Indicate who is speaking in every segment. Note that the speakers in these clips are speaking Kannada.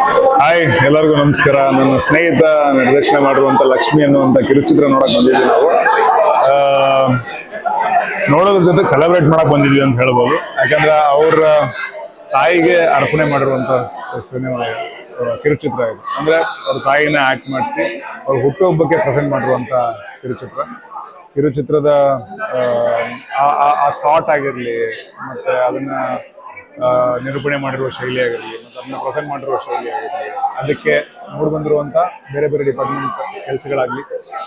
Speaker 1: ಹಾಯ್ ಎಲ್ಲರಿಗೂ ನಮಸ್ಕಾರ. ನನ್ನ ಸ್ನೇಹಿತ ನಿರ್ದೇಶನ ಮಾಡಿರುವಂತ ಲಕ್ಷ್ಮಿ ಅನ್ನುವಂತ ಕಿರುಚಿತ್ರ ನೋಡಕ್ ಬಂದಿದ್ವಿ ನಾವು. ನೋಡೋದ್ರ ಜೊತೆಗೆ ಸೆಲೆಬ್ರೇಟ್ ಮಾಡಕ್ ಬಂದಿದ್ವಿ ಅಂತ ಹೇಳ್ಬೋದು. ಯಾಕಂದ್ರೆ ಅವ್ರ ತಾಯಿಗೆ ಅರ್ಪಣೆ ಮಾಡಿರುವಂತ ಸಿನಿಮಾ ಕಿರುಚಿತ್ರ ಇದು. ಅಂದ್ರೆ ಅವ್ರ ತಾಯಿನ ಆಕ್ಟ್ ಮಾಡಿಸಿ ಅವ್ರ ಹುಟ್ಟುಹಬ್ಬಕ್ಕೆ ಪ್ರೆಸೆಂಟ್ ಮಾಡಿರುವಂತ ಕಿರುಚಿತ್ರ. ಕಿರುಚಿತ್ರದ ಆ, ಥಾಟ್ ಆಗಿರಲಿ ಮತ್ತೆ ಅದನ್ನ ನಿರೂಪಣೆ ಮಾಡಿರುವ ಶೈಲಿ ಆಗಿರಲಿ ಅದನ್ನ ಪ್ರೆಸೆಂಟ್ ಮಾಡಿರುವ ಶೈಲಿ ಆಗಿರಲಿ, ಅದಕ್ಕೆ ಮೂಡಿ ಬಂದಿರುವಂಥ ಬೇರೆ ಬೇರೆ ಡಿಪಾರ್ಟ್ಮೆಂಟ್ ಕೆಲಸಗಳಾಗಲಿ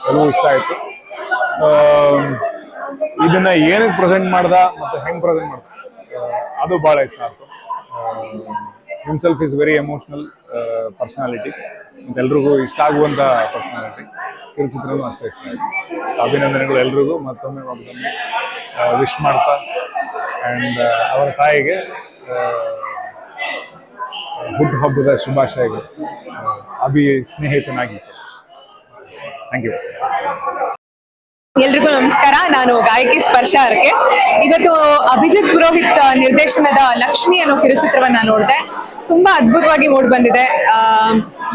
Speaker 1: ಎಲ್ಲವೂ ಇಷ್ಟ ಆಯಿತು. ಇದನ್ನ ಏನಕ್ಕೆ ಪ್ರೆಸೆಂಟ್ ಮಾಡ್ದ ಮತ್ತು ಹೆಂಗೆ ಪ್ರೆಸೆಂಟ್ ಮಾಡ್ದ? ಅದು ಭಾಳ ಇಷ್ಟ ಆಯಿತು. Himself is very emotional personality ಎಲ್ರಿಗೂ ಇಷ್ಟ ಆಗುವಂಥ ಪರ್ಸನಾಲಿಟಿ ಕಿರುಚಿತ್ರನೂ ಅಷ್ಟೇ ಇಷ್ಟ ಆಯಿತು. ಅಭಿನಂದನೆಗಳು ಎಲ್ರಿಗೂ. ಮತ್ತೊಮ್ಮೆ ಮತ್ತೊಮ್ಮೆ ವಿಶ್ ಮಾಡ್ತಾ ಆ್ಯಂಡ್ ಅವರ ತಾಯಿಗೆ ಹುಟ್ಟುಹಬ್ಬದ ಶುಭಾಶಯಗಳು. ಆ, ಅಭಿ ಸ್ನೇಹಿತನಾಗಿ. ಥ್ಯಾಂಕ್ ಯು
Speaker 2: ಎಲ್ರಿಗೂ ನಮಸ್ಕಾರ. ನಾನು ಗಾಯಕಿ ಸ್ಪರ್ಶ ಅರ್ಕೆ ಇವತ್ತು ಅಭಿಜಿತ್ ಪುರೋಹಿತ್ ನಿರ್ದೇಶನದ ಲಕ್ಷ್ಮಿ ಅನ್ನೋ ಕಿರುಚಿತ್ರವನ್ನ ನೋಡಿದೆ. ತುಂಬಾ ಅದ್ಭುತವಾಗಿ ಮೂಡ್ ಬಂದಿದೆ.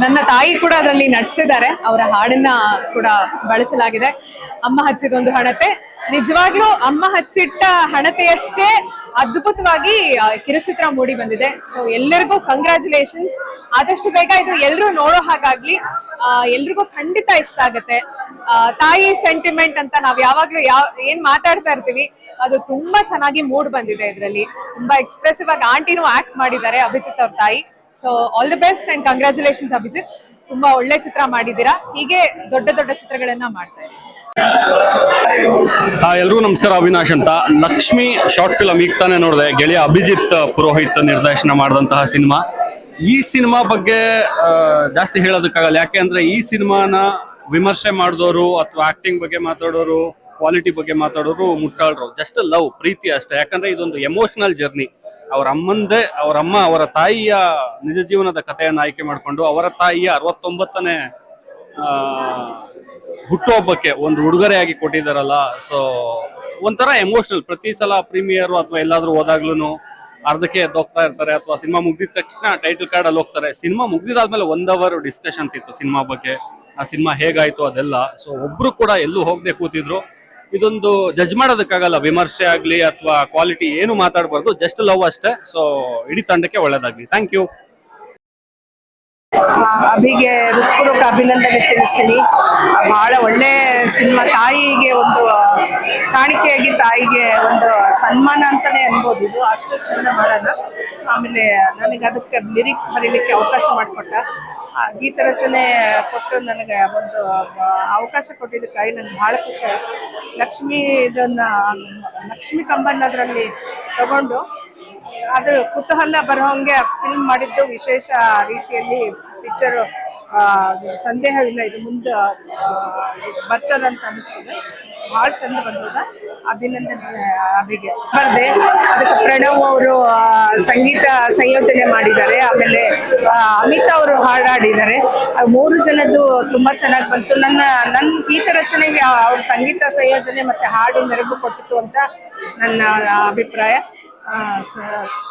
Speaker 2: ನನ್ನ ತಾಯಿ ಕೂಡ ಅದರಲ್ಲಿ ನಟಿಸಿದ್ದಾರೆ. ಅವರ ಹಾಡನ್ನ ಕೂಡ ಬಳಸಲಾಗಿದೆ. ಅಮ್ಮ ಹಚ್ಚಿದೊಂದು ಹಣತೆ. ನಿಜವಾಗ್ಲೂ ಅಮ್ಮ ಹಚ್ಚಿಟ್ಟ ಹಣತೆಯಷ್ಟೇ ಅದ್ಭುತವಾಗಿ ಕಿರುಚಿತ್ರ ಮೂಡಿ ಬಂದಿದೆ. ಸೊ ಎಲ್ಲರಿಗೂ ಕಂಗ್ರ್ಯಾಚುಲೇಷನ್ಸ್ ಆದಷ್ಟು ಬೇಗ ಇದು ಎಲ್ಲರೂ ನೋಡೋ ಹಾಗಾಗ್ಲಿ. ಎಲ್ರಿಗೂ ಖಂಡಿತ ಇಷ್ಟ ಆಗತ್ತೆ. ತಾಯಿ ಸೆಂಟಿಮೆಂಟ್ ಅಂತ ನಾವ್ ಯಾವಾಗ್ಲೂ ಯಾವ, ಏನ್ ಮಾತಾಡ್ತಾ ಇರ್ತೀವಿ, ಅದು ತುಂಬಾ ಚೆನ್ನಾಗಿ ಮೂಡ್ ಬಂದಿದೆ ಇದರಲ್ಲಿ. ತುಂಬಾ ಎಕ್ಸ್ಪ್ರೆಸಿವ್ ಆಗಿ ಆಂಟಿನೂ ಆಕ್ಟ್ ಮಾಡಿದ್ದಾರೆ, ಅಭಿಜಿತ್ ಅವ್ರ ತಾಯಿ. So all the best and congratulations Abhijit. ತುಂಬಾ ಒಳ್ಳೆ ಚಿತ್ರ ಮಾಡಿದ್ದೀರಾ. ಹೀಗೆ ದೊಡ್ಡ ದೊಡ್ಡ ಚಿತ್ರಗಳನ್ನ ಮಾಡ್ತಾ
Speaker 3: ಎಲ್ರಿಗೂ ನಮಸ್ಕಾರ. ಅವಿನಾಶ್ ಅಂತ. ಲಕ್ಷ್ಮಿ ಶಾರ್ಟ್ ಫಿಲಮ್ ಈಗ ತಾನೇ ನೋಡಿದೆ. ಗೆಳೆಯ ಅಭಿಜಿತ್ ಪುರೋಹಿತ್ ನಿರ್ದೇಶನ ಮಾಡಿದಂತಹ ಸಿನಿಮಾ. ಈ ಸಿನಿಮಾ ಬಗ್ಗೆ ಜಾಸ್ತಿ ಹೇಳೋದಕ್ಕಾಗಲ್ಲ. ಯಾಕೆ ಅಂದ್ರೆ ಈ ಸಿನಿಮಾನ ವಿಮರ್ಶೆ ಮಾಡಿದವರು ಅಥವಾ ಆಕ್ಟಿಂಗ್ ಬಗ್ಗೆ ಮಾತಾಡೋರು ಕ್ವಾಲಿಟಿ ಬಗ್ಗೆ ಮಾತಾಡೋರು ಮುಟ್ಟಾಳರು. ಜಸ್ಟ್ ಲವ್ ಪ್ರೀತಿ ಅಷ್ಟೇ. ಯಾಕಂದ್ರೆ ಇದೊಂದು ಎಮೋಷನಲ್ ಜರ್ನಿ ಅವ್ರ ಅಮ್ಮಂದೇ, ಅವರ ಅಮ್ಮ ಅವರ ತಾಯಿಯ ನಿಜ ಜೀವನದ ಕಥೆಯನ್ನು ಆಯ್ಕೆ ಮಾಡಿಕೊಂಡು ಅವರ ತಾಯಿಯ ಅರವತ್ತೊಂಬತ್ತನೇ ಹುಟ್ಟುಹಬ್ಬಕ್ಕೆ ಒಂದು ಉಡುಗೊರೆಯಾಗಿ ಕೊಟ್ಟಿದ್ದಾರಲ್ಲ. ಸೊ ಒಂಥರ ಎಮೋಷನಲ್ ಪ್ರತಿ ಸಲ ಪ್ರೀಮಿಯರು ಅಥವಾ ಎಲ್ಲಾದರೂ ಹೋದಾಗ್ಲೂ ಅರ್ಧಕ್ಕೆ ಎದ್ದೋಗ್ತಾ ಇರ್ತಾರೆ ಅಥವಾ ಸಿನಿಮಾ ಮುಗ್ದಿದ ತಕ್ಷಣ ಟೈಟಲ್ ಕಾರ್ಡ್ ಅಲ್ಲಿ ಹೋಗ್ತಾರೆ. ಸಿನಿಮಾ ಮುಗ್ದಿದಾದ್ಮೇಲೆ ಒನ್ ಅವರ್ ಡಿಸ್ಕಷನ್ ಇತ್ತು ಸಿನಿಮಾ ಬಗ್ಗೆ ಆ ಸಿನಿಮಾ ಹೇಗಾಯ್ತು ಅದೆಲ್ಲ. ಸೊ ಒಬ್ರು ಕೂಡ ಎಲ್ಲೂ ಹೋಗದೆ ಕೂತಿದ್ರು. ಇದೊಂದು ಜಜ್ ಮಾಡೋದಕ್ಕಾಗಲ್ಲ, ವಿಮರ್ಶೆ ಆಗ್ಲಿ ಅಥವಾ ಕ್ವಾಲಿಟಿ ಏನು ಮಾತಾಡಬಾರ್ದು ಜಸ್ಟ್ ಲವ್ ಅಷ್ಟೇ. ಸೊ ಇಡೀ ತಂಡಕ್ಕೆ ಒಳ್ಳೇದಾಗಲಿ. ಥ್ಯಾಂಕ್ ಯು
Speaker 4: ಅಭಿಗೆ ಹೃತ್ಪೂರ್ವಕ ಅಭಿನಂದನೆ ತಿಳಿಸ್ತೀನಿ. ಬಹಳ ಒಳ್ಳೆ ಸಿನಿಮಾ ತಾಯಿಗೆ ಒಂದು ಕಾಣಿಕೆಯಾಗಿ ತಾಯಿಗೆ ಒಂದು ಸನ್ಮಾನ ಅಂತಾನೆ ಅನ್ಬೋದು ಇದು. ಅಷ್ಟು ಚಂದ ಮಾಡೋಣ ಆಮೇಲೆ ನನಗೆ ಅದಕ್ಕೆ ಲಿರಿಕ್ಸ್ ಬರೀಲಿಕ್ಕೆ ಅವಕಾಶ ಮಾಡಿಕೊಟ್ಟ. ಗೀತ ರಚನೆ ಕೊಟ್ಟು ನನಗೆ ಒಂದು ಅವಕಾಶ ಕೊಟ್ಟಿದ್ದಕ್ಕಾಗಿ ನನಗೆ ಭಾಳ ಖುಷಿ ಆಯಿತು. ಲಕ್ಷ್ಮಿ ಇದನ್ನ, ಲಕ್ಷ್ಮಿ ಕಂಬನ್ನದರಲ್ಲಿ ತಗೊಂಡು ಅದು ಕುತೂಹಲ ಬರೋಂಗೆ ಫಿಲ್ಮ್ ಮಾಡಿದ್ದು ವಿಶೇಷ ರೀತಿಯಲ್ಲಿ ಪಿಕ್ಚರ್ ಸಂದೇಹವಿಲ್ಲ. ಇದು ಮುಂದೆ ಬರ್ತದಂತ ಅನಿಸ್ತದೆ ಭಾಳ ಚಂದ ಬಂದದ. ಅಭಿನಂದನೆ ಅಭಿಗೆ. ಬರ್ದೆ ಅದಕ್ಕೆ ಪ್ರಣವ್ ಅವರು ಸಂಗೀತ ಸಂಯೋಜನೆ ಮಾಡಿದ್ದಾರೆ. ಆಮೇಲೆ ಅಮಿತ್ ಅವರು ಹಾಡಾಡಿದ್ದಾರೆ. ಮೂರು ಜನದ್ದು ತುಂಬಾ ಚೆನ್ನಾಗಿ ಬಂತು. ನನ್ನ ನನ್ನ ಗೀತ ರಚನೆಗೆ ಅವ್ರ ಸಂಗೀತ ಸಂಯೋಜನೆ ಮತ್ತೆ ಹಾಡು ನೆರವು ಕೊಟ್ಟಿತ್ತು ಅಂತ ನನ್ನ ಅಭಿಪ್ರಾಯ.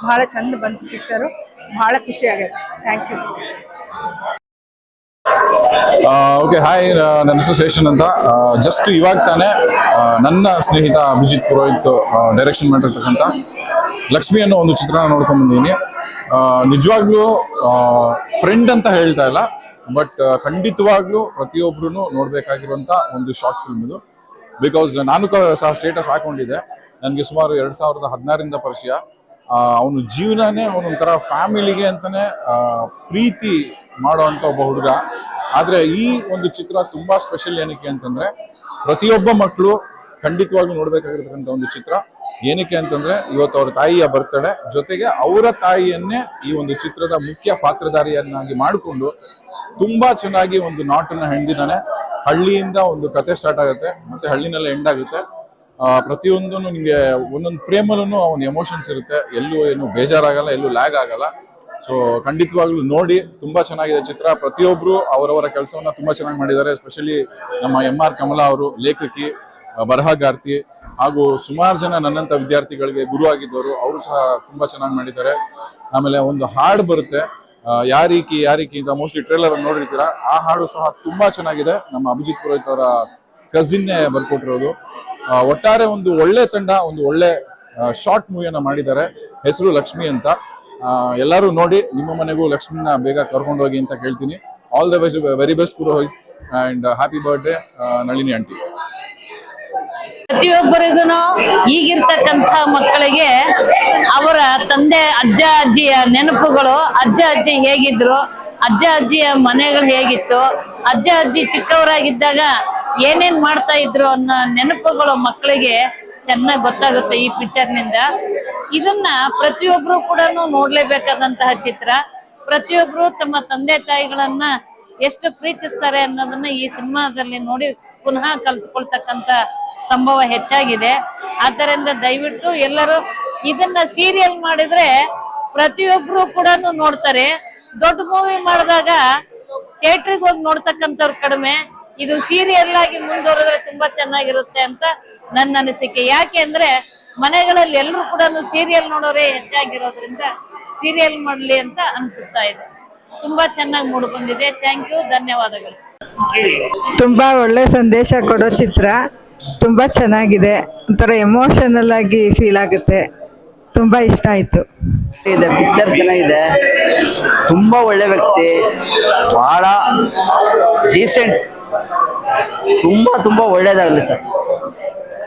Speaker 4: ಬಹಳ ಚಂದ ಬಂತು ಪಿಕ್ಚರು. ಬಹಳ ಖುಷಿ ಆಗೈತೆ ಥ್ಯಾಂಕ್ ಯು.
Speaker 5: ಓಕೆ ಹಾಯ್ ನನ್ನ ಹೆಸರು ಶೇಷನ್ ಅಂತ. ಜಸ್ಟ್ ಇವಾಗ ತಾನೇ ನನ್ನ ಸ್ನೇಹಿತ ಅಭಿಜಿತ್ ಪುರೋಹಿತ್ ಡೈರೆಕ್ಷನ್ ಮಾಡಿರ್ತಕ್ಕಂಥ ಲಕ್ಷ್ಮಿ ಅನ್ನೋ ಒಂದು ಚಿತ್ರನ ನೋಡ್ಕೊಂಡು ಬಂದಿದ್ದೀನಿ. ನಿಜವಾಗ್ಲೂ ಫ್ರೆಂಡ್ ಅಂತ ಹೇಳ್ತಾ ಇಲ್ಲ ಬಟ್ ಖಂಡಿತವಾಗ್ಲೂ ಪ್ರತಿಯೊಬ್ರು ನೋಡ್ಬೇಕಾಗಿರುವಂತ ಒಂದು ಶಾರ್ಟ್ ಫಿಲ್ಮ್ ಇದು. ಬಿಕಾಸ್ ನಾನು ಸಹ ಸ್ಟೇಟಸ್ ಹಾಕೊಂಡಿದ್ದೆ. ನನಗೆ ಸುಮಾರು ಎರಡ್ ಸಾವಿರದ ಹದಿನಾರರಿಂದ ಪರಿಚಯ. ಅವನು ಜೀವನನೇ ಅವನೊಂಥರ ಫ್ಯಾಮಿಲಿಗೆ ಅಂತಾನೆ ಪ್ರೀತಿ ಮಾಡುವಂತ ಒಬ್ಬ ಹುಡುಗ. ಆದರೆ ಈ ಒಂದು ಚಿತ್ರ ತುಂಬಾ ಸ್ಪೆಷಲ್ ಏನಕ್ಕೆ ಅಂತಂದ್ರೆ, ಪ್ರತಿಯೊಬ್ಬ ಮಕ್ಕಳು ಖಂಡಿತವಾಗ್ಲೂ ನೋಡಬೇಕಾಗಿರ್ತಕ್ಕಂಥ ಒಂದು ಚಿತ್ರ. ಏನಕ್ಕೆ ಅಂತಂದ್ರೆ, ಇವತ್ತು ಅವ್ರ ತಾಯಿಯ ಬರ್ತಡೆ ಜೊತೆಗೆ ಅವರ ತಾಯಿಯನ್ನೇ ಈ ಒಂದು ಚಿತ್ರದ ಮುಖ್ಯ ಪಾತ್ರಧಾರಿಯನ್ನಾಗಿ ಮಾಡಿಕೊಂಡು ತುಂಬಾ ಚೆನ್ನಾಗಿ ಒಂದು ನಾಟನ್ನ ಹೆಣ್ದಿದ್ದಾನೆ. ಹಳ್ಳಿಯಿಂದ ಒಂದು ಕತೆ ಸ್ಟಾರ್ಟ್ ಆಗುತ್ತೆ, ಮತ್ತೆ ಹಳ್ಳಿನಲ್ಲೇ ಎಂಡ್ ಆಗುತ್ತೆ. ಪ್ರತಿಯೊಂದು ನಿಮಗೆ ಒಂದೊಂದು ಫ್ರೇಮಲ್ಲೂ ಒಂದು ಎಮೋಷನ್ಸ್ ಇರುತ್ತೆ. ಎಲ್ಲೂ ಏನು ಬೇಜಾರಾಗಲ್ಲ, ಎಲ್ಲೂ ಲ್ಯಾಗ್ ಆಗಲ್ಲ. ಸೊ ಖಂಡಿತವಾಗ್ಲೂ ನೋಡಿ, ತುಂಬಾ ಚೆನ್ನಾಗಿದೆ ಚಿತ್ರ. ಪ್ರತಿಯೊಬ್ರು ಅವರವರ ಕೆಲಸವನ್ನ ತುಂಬಾ ಚೆನ್ನಾಗಿ ಮಾಡಿದ್ದಾರೆ. ಎಸ್ಪೆಷಲಿ ನಮ್ಮ ಎಂ ಆರ್ ಕಮಲಾ ಅವರು, ಲೇಖಕಿ ಬರಹಗಾರ್ತಿ ಹಾಗೂ ಸುಮಾರು ಜನ ನನ್ನಂತ ವಿದ್ಯಾರ್ಥಿಗಳಿಗೆ ಗುರು ಆಗಿದ್ದವರು, ಅವರು ಸಹ ತುಂಬಾ ಚೆನ್ನಾಗಿ ಮಾಡಿದ್ದಾರೆ. ಆಮೇಲೆ ಒಂದು ಹಾಡು ಬರುತ್ತೆ. ಯಾರೀಕಿ ಯಾರೀಕಿ ಅಂತ ಮೋಸ್ಟ್ಲಿ ಟ್ರೇಲರ್ ನೋಡಿರ್ತೀರ? ಆ ಹಾಡು ಸಹ ತುಂಬಾ ಚೆನ್ನಾಗಿದೆ. ನಮ್ಮ ಅಭಿಜಿತ್ ಪುರೋಹಿತ್ ಅವರ ಕಸಿನ್ನೇ ಬರ್ಕೊಟ್ಟಿರೋದು. ಒಟ್ಟಾರೆ ಒಂದು ಒಳ್ಳೆ ತಂಡ, ಒಂದು ಒಳ್ಳೆ ಶಾರ್ಟ್ ಮೂವಿಯನ್ನ ಮಾಡಿದ್ದಾರೆ. ಹೆಸರು ಲಕ್ಷ್ಮಿ ಅಂತ. ಎಲ್ಲರೂ ನೋಡಿ ನಿಮ್ಮ ಮನೆಗೂ ಲಕ್ಷ್ಮಿನ ಬೇಗ ಕರ್ಕೊಂಡು ಹೋಗಿ ಅಂತ ಕೇಳ್ತೀನಿ. All the very best Purohit and happy birthday Nalini aunty
Speaker 6: ಪ್ರತಿಯೊಬ್ಬರಿಗೂ ಈಗಿರ್ತಕ್ಕಂಥ ಮಕ್ಕಳಿಗೆ ಅವರ ತಂದೆ, ಅಜ್ಜ, ಅಜ್ಜಿಯ ನೆನಪುಗಳು, ಅಜ್ಜ, ಅಜ್ಜಿ ಹೇಗಿದ್ರು, ಅಜ್ಜ, ಅಜ್ಜಿಯ ಮನೆಗಳು ಹೇಗಿತ್ತು, ಅಜ್ಜ, ಅಜ್ಜಿ ಚಿಕ್ಕವರಾಗಿದ್ದಾಗ ಏನೇನ್ ಮಾಡ್ತಾ ಇದ್ರು ಅನ್ನೋ ನೆನಪುಗಳು ಮಕ್ಕಳಿಗೆ ಚೆನ್ನಾಗಿ ಗೊತ್ತಾಗುತ್ತೆ ಈ ಪಿಕ್ಚರ್ನಿಂದ ಇದನ್ನ ಪ್ರತಿಯೊಬ್ರು ಕೂಡ ನೋಡ್ಲೇಬೇಕಾದಂತಹ ಚಿತ್ರ. ಪ್ರತಿಯೊಬ್ರು ತಮ್ಮ ತಂದೆ ತಾಯಿಗಳನ್ನ ಎಷ್ಟು ಪ್ರೀತಿಸ್ತಾರೆ ಅನ್ನೋದನ್ನ ಈ ಸಿನಿಮಾದಲ್ಲಿ ನೋಡಿ ಪುನಃ ಕಲ್ತ್ಕೊಳ್ತಕ್ಕಂತ ಸಂಭವ ಹೆಚ್ಚಾಗಿದೆ. ಆದ್ದರಿಂದ ದಯವಿಟ್ಟು ಎಲ್ಲರೂ ಇದನ್ನ ಸೀರಿಯಲ್ ಮಾಡಿದ್ರೆ ಪ್ರತಿಯೊಬ್ರು ಕೂಡ ನೋಡ್ತಾರೆ. ದೊಡ್ಡ ಮೂವಿ ಮಾಡಿದಾಗ ಥಿಯೇಟ್ರಿಗೆ ಹೋಗಿ ನೋಡ್ತಕ್ಕಂಥವ್ರು ಕಡಿಮೆ. ಇದು ಸೀರಿಯಲ್ ಆಗಿ ಮುಂದುವರೆದ್ರೆ ತುಂಬಾ ಚೆನ್ನಾಗಿರುತ್ತೆ ಅಂತ ನನ್ನ ಅನಿಸಿಕೆ. ಯಾಕೆ ಅಂದ್ರೆ ಮನೆಗಳಲ್ಲಿ ಎಲ್ಲರೂ ಕೂಡ ಸೀರಿಯಲ್ ನೋಡೋರೇ ಹೆಚ್ಚಾಗಿರೋದ್ರಿಂದ ಸೀರಿಯಲ್ ಮಾಡಲಿ ಅಂತ ಅನಿಸುತ್ತಾ ಇದೆ. ತುಂಬಾ ಚೆನ್ನಾಗಿ ಮೂಡಿ ಬಂದಿದೆ. ಥ್ಯಾಂಕ್ ಯು ಧನ್ಯವಾದಗಳು.
Speaker 7: ತುಂಬಾ ಒಳ್ಳೆ ಸಂದೇಶ ಕೊಡೋ ಚಿತ್ರ. ತುಂಬಾ ಚೆನ್ನಾಗಿದೆ. ಒಂಥರ ಎಮೋಷನಲ್ ಆಗಿ ಫೀಲ್ ಆಗುತ್ತೆ. ತುಂಬಾ ಇಷ್ಟ ಆಯ್ತು.
Speaker 8: ಇದೆ ಪಿಕ್ಚರ್ ಚೆನ್ನಾಗಿದೆ. ತುಂಬಾ ಒಳ್ಳೆ ವ್ಯಕ್ತಿ. ಬಹಳ ಡೀಸೆಂಟ್ ತುಂಬಾ ತುಂಬಾ ಒಳ್ಳೇದಾಗ್ಲಿ ಸರ್.